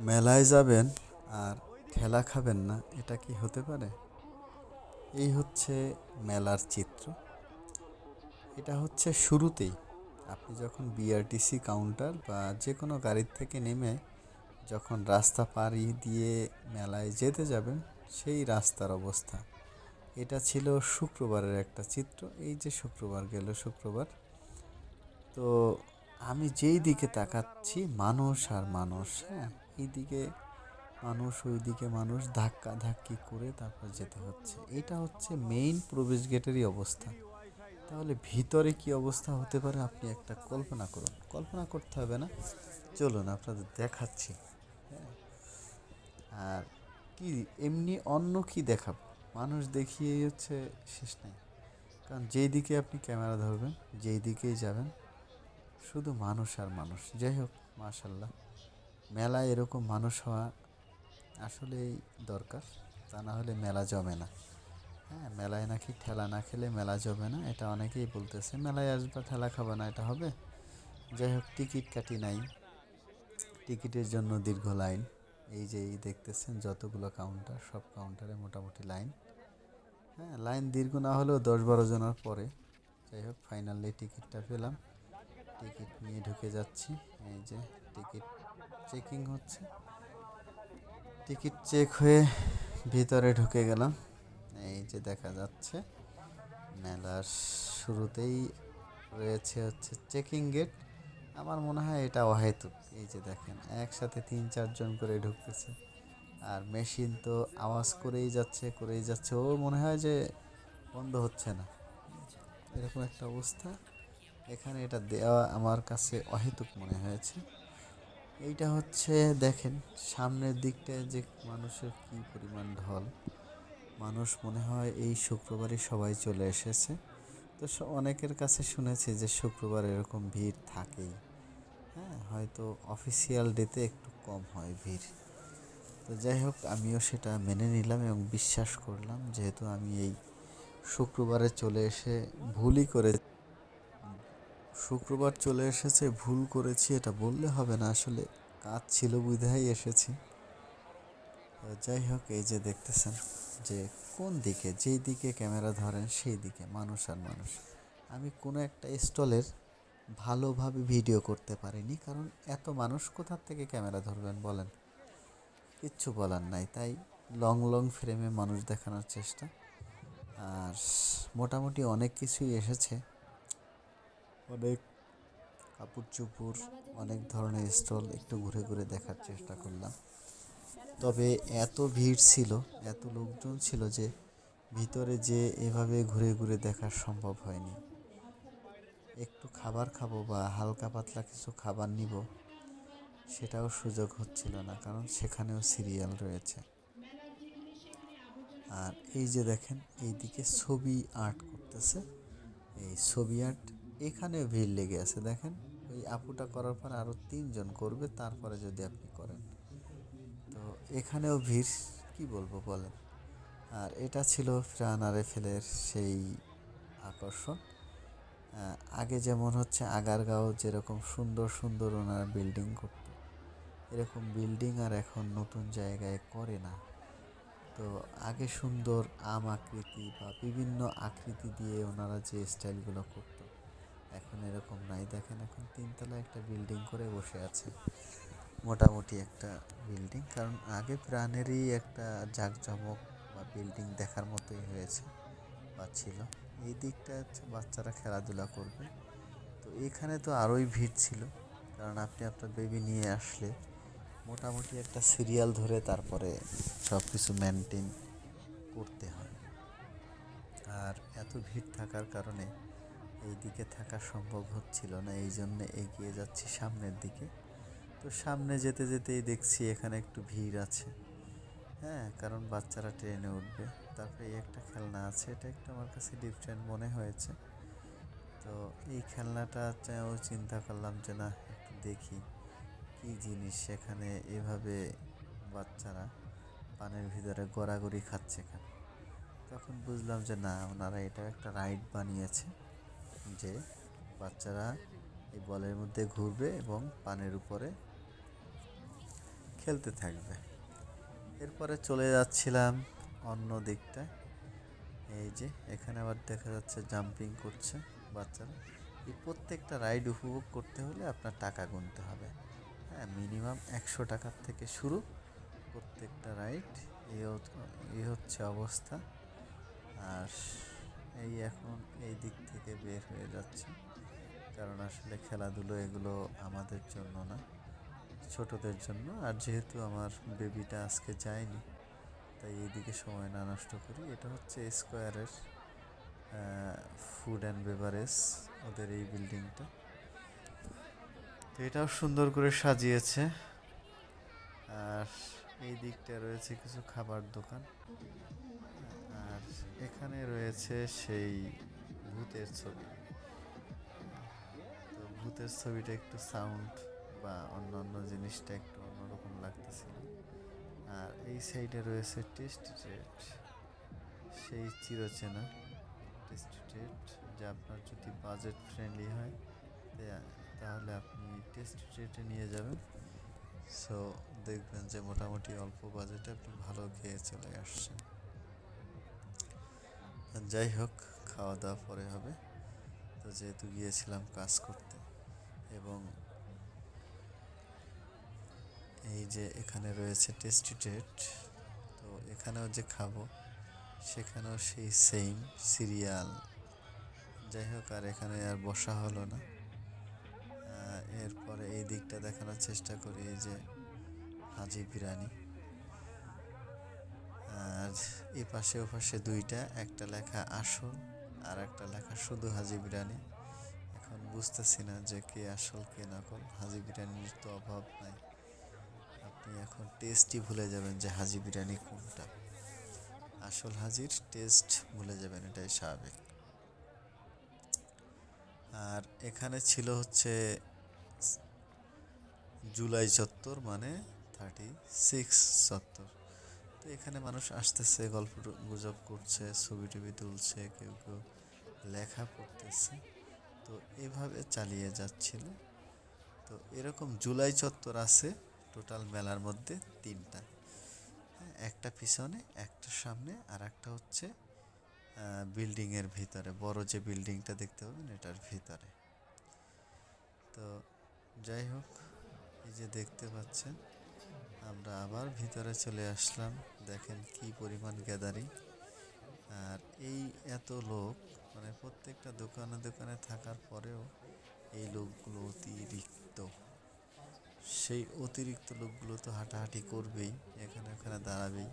মেলায় যাবেন আর ঠেলা খাবেন না, এটা কি হতে পারে? এই হচ্ছে মেলার চিত্র। এটা হচ্ছে শুরুতেই। আপনি যখন বিআরটিসি কাউন্টার বা যে কোনো গাড়ির থেকে নেমে যখন রাস্তা পাড়ি দিয়ে মেলায় যেতে যাবেন, সেই রাস্তার অবস্থা। এটা ছিল শুক্রবারের একটা চিত্র। এই যে শুক্রবার গেল শুক্রবার। তো আমি যেই দিকে তাকাচ্ছি, মানুষ আর মানুষ হ্যাঁ? এইদিকে মানুষ, ওইদিকে মানুষ ধাক্কা ধাক্কি করে তারপর যেতে হচ্ছে। এটা হচ্ছে মেইন প্রবেশ গেটেরই অবস্থা। তাহলে ভিতরে কি অবস্থা হতে পারে আপনি একটা কল্পনা করুন। কল্পনা করতে হবে না। চলুন, আপনাদের দেখাচ্ছি। হ্যাঁ। আর কি, এমনি অন্য কি দেখাবো? মানুষ দেখিয়েই হচ্ছে শেষ নাই। কারণ যেই দিকে আপনি ক্যামেরা ধরবেন যেই দিকেই যাবেন, শুধু মানুষ আর মানুষ। যাই হোক মাশাল্লাহ মেলায় এরকম মানুষ হওয়া আসলেই দরকার। তা না হলে মেলা জমে না। হ্যাঁ মেলায় নাকি ঠেলা না খেলে মেলা জমে না, এটা অনেকেই বলতেছে। মেলায় আসবা, ঠেলা খাবা না, এটা হবে। যাই হোক, টিকিট কাটি নাই। টিকিটের জন্য দীর্ঘ লাইন। এই যে, এই দেখতেছেন যতগুলো কাউন্টার সব কাউন্টারে মোটামুটি লাইন। হ্যাঁ লাইন দীর্ঘ না হলেও দশ বারো জনের পরে। যাই হোক ফাইনালি টিকিটটা পেলাম। টিকিট নিয়ে ঢুকে যাচ্ছি। এই যে, টিকিট চেকিং হচ্ছে। টিকিট চেক হয়ে ভিতরে ঢুকে গেলাম। এই যে দেখা যাচ্ছে, মেলার শুরুতেই রয়েছে হচ্ছে চেকিং গেট। আমার মনে হয় এটা অহেতুক। এই যে দেখেন, একসাথে তিন চারজন করে ঢুকতেছে। আর মেশিন তো আওয়াজ করেই যাচ্ছে করেই যাচ্ছে। ও মনে হয় যে বন্ধ হচ্ছে না। এরকম একটা অবস্থা। এখানে এটা দেওয়া আমার কাছে অহেতুক মনে হয়েছে। এইটা হচ্ছে দেখেন, সামনের দিকটায় যে মানুষের কী পরিমাণ ঢল, মানুষ মনে হয় এই শুক্রবারই সবাই চলে এসেছে। তো অনেকের কাছে শুনেছি যে শুক্রবার এরকম ভিড় থাকেই। হ্যাঁ হয়তো অফিসিয়াল ডেতে একটু কম হয় ভিড়। তো যাই হোক, আমিও সেটা মেনে নিলাম এবং বিশ্বাস করলাম, যেহেতু আমি এই শুক্রবারে চলে এসে ভুলই করে শুক্রবার চলে এসেছে, ভুল করেছি, এটা বললে হবে না, আসলে কাজ ছিল বুধাই এসেছি। যাই হোক, এই যে দেখতেছেন যে কোন দিকে, যেই দিকে ক্যামেরা ধরেন, সেই দিকে, মানুষ আর মানুষ। আমি কোনো একটা স্টলের ভালোভাবে ভিডিও করতে পারিনি, কারণ এত মানুষ কোথার থেকে ক্যামেরা ধরবেন বলেন? কিচ্ছু বলার নাই, তাই লং লং ফ্রেমে মানুষ দেখানোর চেষ্টা। আর মোটামুটি অনেক কিছুই এসেছে। অনেক কাপড় চোপড় অনেক ধরনের স্টল একটু ঘুরে ঘুরে দেখার চেষ্টা করলাম। তবে এত ভিড় ছিল, এত লোকজন ছিল যে ভিতরে যে এভাবে ঘুরে ঘুরে দেখা সম্ভব হয়নি। একটু খাবার খাব বা হালকা পাতলা কিছু খাবার নিব, সেটাও সুযোগ হচ্ছিল না, কারণ সেখানেও সিরিয়াল রয়েছে। আর এই যে দেখেন, এইদিকে ছবি আর্ট করতেছে। এই ছবি আর্ট এখানেও ভিড় লেগে আছে, দেখেন। ওই আপুটা করার পর আরও তিনজন করবে, তারপরে যদি আপনি করেন। তো এখানেও ভিড়, কি বলব বলেন। আর এটা ছিল ফ্রান আরেফেলের সেই আকর্ষণ। আগে যেমন হচ্ছে আগারগাঁও যেরকম সুন্দর সুন্দর ওনারা বিল্ডিং করত, এরকম বিল্ডিং আর এখন নতুন জায়গায় করে না। তো আগে সুন্দর আম আকৃতি বা বিভিন্ন আকৃতি দিয়ে ওনারা যে স্টাইলগুলো করতো এখন এরকম নাই। দেখেন এখন তিনতলা একটা বিল্ডিং করে বসে আছে। মোটামুটি একটা বিল্ডিং, কারণ আগে প্রাণেরই একটা জাঁকজমক বা বিল্ডিং দেখার মতোই হয়েছে বা ছিল। এই দিকটা বাচ্চারা খেলাধুলা করবে। তো এখানে তো আরোই ভিড় ছিল, কারণ আপনি আপনার বেবি নিয়ে আসলে মোটামুটি একটা সিরিয়াল ধরে তারপরে সব কিছু মেনটেন করতে হয়। আর এত ভিড় থাকার কারণে এই দিকে থাকা সম্ভব হচ্ছিল না, এই জন্য এগিয়ে যাচ্ছি সামনের দিকে। তো সামনে যেতে যেতেই দেখছি এখানে একটু ভিড় আছে। হ্যাঁ কারণ বাচ্চারা ট্রেনে উঠবে। তারপরে এই একটা খেলনা আছে, এটা একটু আমার কাছে ডিফারেন্ট মনে হয়েছে। তো এই খেলনাটা চিন্তা করলাম যে, না, একটু দেখি কী জিনিস সেখানে এভাবে বাচ্চারা পানের ভিতরে গড়াগড়ি খাচ্ছে কেন? তখন বুঝলাম যে, না, ওনারা এটা একটা রাইড বানিয়েছে। যে বাচ্চারা এই বলের মধ্যে ঘুরবে এবং পানের উপরে খেলতে থাকবে। এরপরে চলে যাচ্ছিলাম অন্য দিকটা। এই যে, এখানে আবার দেখা যাচ্ছে জাম্পিং করছে বাচ্চারা। এই প্রত্যেকটা রাইড উপভোগ করতে হলে আপনার টাকা গুনতে হবে। হ্যাঁ মিনিমাম একশো টাকার থেকে শুরু প্রত্যেকটা রাইড এই হচ্ছে অবস্থা। আর এই এখন এই দিক থেকে বের হয়ে যাচ্ছে। কারণ আসলে খেলাধুলো এগুলো আমাদের জন্য না, ছোটদের জন্য। আর যেহেতু আমার বেবিটা আজকে যায়নি, তাই এইদিকে সময় না নষ্ট করি। এটা হচ্ছে স্কোয়ারের ফুড অ্যান্ড বেভারেজ ওদের এই বিল্ডিংটা তো এটাও সুন্দর করে সাজিয়েছে। আর এই দিকটা রয়েছে কিছু খাবার দোকান। আর এখানে রয়েছে সেই ভূতের ছবি। তো ভূতের ছবিটা একটু সাউন্ড বা অন্যান্য জিনিসটা একটু অন্যরকম লাগতেছিল। আর এই সাইডে রয়েছে টেস্ট ট্রেড সেই চিরচেনা টেস্ট ট্রেড যা আপনার যদি বাজেট ফ্রেন্ডলি হয় তাহলে আপনি টেস্ট ট্রেটে নিয়ে যাবেন। সো দেখবেন যে মোটামুটি অল্প বাজেটে আপনি ভালো খেয়ে চলে আসছেন। যাই হোক খাওয়া দাওয়া পরে হবে। তো যেহেতু গিয়েছিলাম কাজ করতে এবং এই যে এখানে রয়েছে টেস্টি ট্রেট তো এখানেও যে খাব, সেখানেও সেই সেম সিরিয়াল যাই হোক আর এখানে আর বসা হলো না। এরপরে এই দিকটা দেখানোর চেষ্টা করি, এই যে হাজি বিরিয়ানি। আর এই পাশে, ও পাশে দুইটা, একটা লেখা আসল আর একটা লেখা শুধু হাজি বিরিয়ানি। এখন বুঝতেছি না যে কে আসল, কে নকল। হাজি বিরিয়ানির তো অভাব নাই। আপনি এখন টেস্টই ভুলে যাবেন যে হাজি বিরিয়ানি কোনটা। আসল হাজির টেস্ট ভুলে যাবেন, এটাই স্বাভাবিক। আর এখানে ছিল হচ্ছে জুলাই চত্বর মানে থার্টি সিক্স চত্বর তো এখানে মানুষ আসতেছে গল্প গুজব করছে ছবি টবি তুলছে কেউ কেউ লেখা পড়তেছে। তো এভাবে চালিয়ে যাচ্ছিল। তো এরকম জুলাই চত্বর আছে টোটাল মেলার মধ্যে তিনটা। হ্যাঁ, একটা পিছনে একটা সামনে আর একটা হচ্ছে বিল্ডিংয়ের ভিতরে। বড় যে বিল্ডিংটা দেখতে পাবেন এটার ভিতরে। তো যাই হোক এই যে দেখতে পাচ্ছেন আমরা আবার ভিতরে চলে আসলাম। দেখেন কি পরিমাণ গ্যাদারিং আর এই এত লোক মানে প্রত্যেকটা দোকানে দোকানে থাকার পরেও এই লোকগুলো অতিরিক্ত। সেই অতিরিক্ত লোকগুলো তো হাঁটাহাঁটি করবেই, এখানে ওখানে দাঁড়াবেই।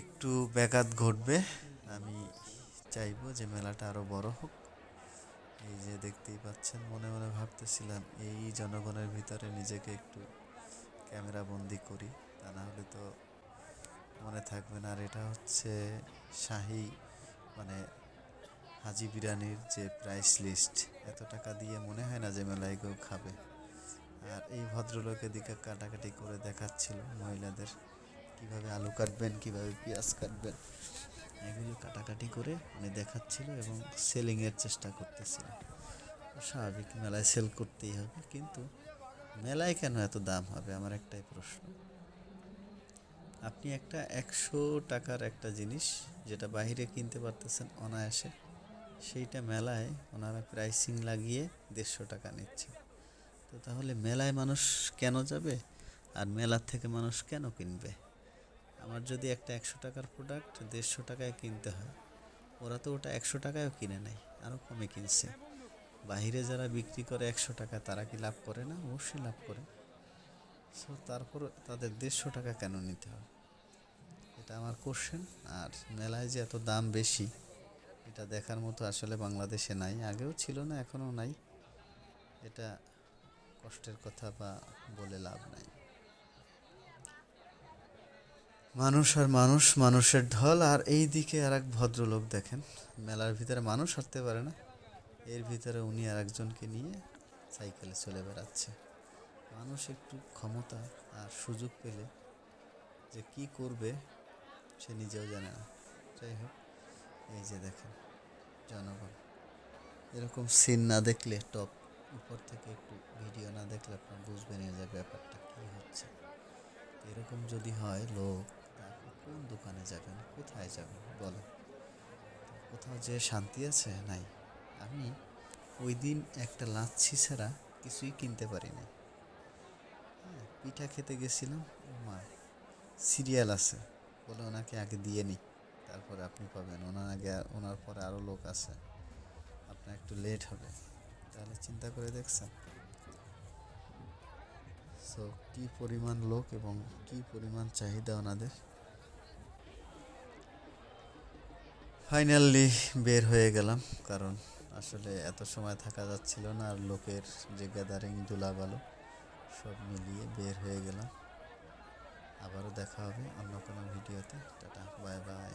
একটু ব্যাঘাত ঘটবে, আমি চাইব যে মেলাটা আরও বড় হোক। এই যে দেখতেই পাচ্ছেন, মনে মনে ভাবতেছিলাম এই জনগণের ভিতরে নিজেকে একটু ক্যামেরা বন্দি করি, তা না হলে তো মনে থাকবে না। আর এটা হচ্ছে শাহি মানে হাজি বিরিয়ানির যে প্রাইস লিস্ট এত টাকা দিয়ে মনে হয় না যে মেলায় কেউ খাবে। আর এই ভদ্রলোকের দিকে কাটাকাটি করে দেখাচ্ছিল মহিলাদের, কীভাবে আলু কাটবেন, কীভাবে পেঁয়াজ কাটবেন, এগুলো কাটাকাটি করে মানে দেখাচ্ছিল এবং সেলিংয়ের চেষ্টা করতেছিল। স্বাভাবিক, মেলায় সেল করতেই হবে, কিন্তু মেলায় কেন এত দাম হবে? আমার একটাই প্রশ্ন। আপনি একটা একশো টাকার একটা জিনিস যেটা বাইরে কিনতে পারতেছেন অনায়াসে, সেইটা মেলায় ওনারা প্রাইসিং লাগিয়ে দেড়শো টাকা নিচ্ছে তো তাহলে মেলায় মানুষ কেন যাবে? আর মেলার থেকে মানুষ কেন কিনবে? আমার যদি একটা একশো টাকার প্রোডাক্ট দেড়শো টাকায় কিনতে হয়, ওরা তো ওটা একশো টাকায়ও কিনে নেয় আরও কমে কিনছে। বাইরে যারা বিক্রি করে একশো টাকা, তারা কি লাভ করে না? অবশ্যই লাভ করে। সো তারপর তাদের দেড়শো টাকা কেন নিতে হবে? এটা আমার কোশ্চেন আর মেলায় যে এত দাম বেশি, এটা দেখার মতো আসলে বাংলাদেশে নাই। আগেও ছিল না, এখনও নাই। এটা কষ্টের কথা বা বলে লাভ নাই। মানুষ আর মানুষ, মানুষের ঢল। আর এই দিকে আর এক ভদ্রলোক দেখেন। মেলার ভিতরে মানুষ হাঁটতে পারে না। এর ভিতরে উনি আর একজনকে নিয়ে সাইকেলে চলে বেড়াচ্ছে। মানুষ একটু ক্ষমতা আর সুযোগ পেলে যে কি করবে সে নিজেও জানে না। যাই হোক, এই যে দেখেন জনগণ। এরকম সিন না দেখলে টপ উপর থেকে একটু ভিডিও না দেখলে আপনার বুঝবেন যে ব্যাপারটা কী হচ্ছে। এরকম যদি হয়, লোক আপনি কোন দোকানে যাবেন, কোথায় যাবেন বলেন? কোথাও যে শান্তি আছে, নাই। আমি ওই দিন একটা লাচ্ছি ছাড়া কিছুই কিনতে পারিনি। হ্যাঁ পিঠা খেতে গেছিলাম মা সিরিয়াল আছে, বলে ওনাকে আগে দিয়ে নিই, তারপরে আপনি পাবেন। ওনার আগে ওনার পরে আরও লোক আছে, আপনার একটু লেট হবে, তাহলে চিন্তা করে দেখছেন। সো কী পরিমাণ লোক এবং কী পরিমাণ চাহিদা ওনাদের। ফাইনালি বের হয়ে গেলাম, কারণ আসলে এত সময় থাকা যাচ্ছিল না, আর লোকের যে গ্যাদারিং দুলাবালো সব মিলিয়ে বের হয়ে গেলাম। আবারও দেখা হবে অন্য কোনো ভিডিওতে। Tata, bye bye.